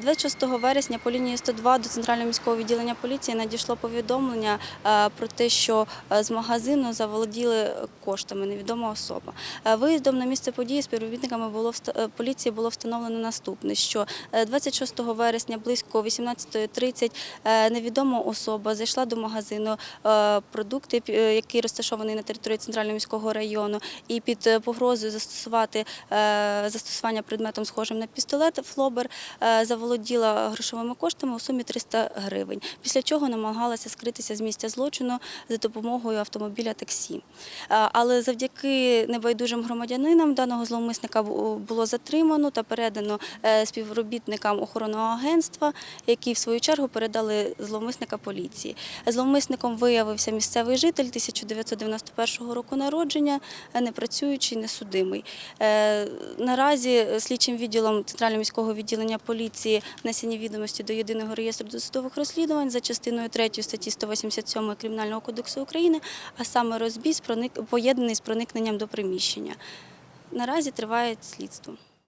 26 вересня по лінії 102 до центрального міського відділення поліції надійшло повідомлення е, про те, що е, з магазину заволоділи коштами невідома особа. Е, Виїздом на місце події співробітниками було поліції було встановлено наступне: що е, 26 вересня близько 18.30 е, невідома особа зайшла до магазину продукти, який розташований на території центрального міського району, і під погрозою застосувати застосування предметом схожим на пістолет Флобер е, заволоділа грошовими коштами у сумі 300 гривень. Після чого намагалася скритися з місця злочину за допомогою автомобіля таксі. Але завдяки небайдужим громадянинам даного зловмисника було затримано та передано е, співробітникам охоронного агентства, які в свою чергу передали зловмисника поліції. Зловмисником виявився місцевий житель 1991 року народження, е, непрацюючий, несудимий. Е, Наразі слідчим відділом Центрального міського відділення поліції внесені відомості до єдиного реєстру досудових розслідувань за частиною 3 статті 187 Кримінального кодексу України, а саме розбій поєднаний з проникненням до приміщення. Наразі триває слідство.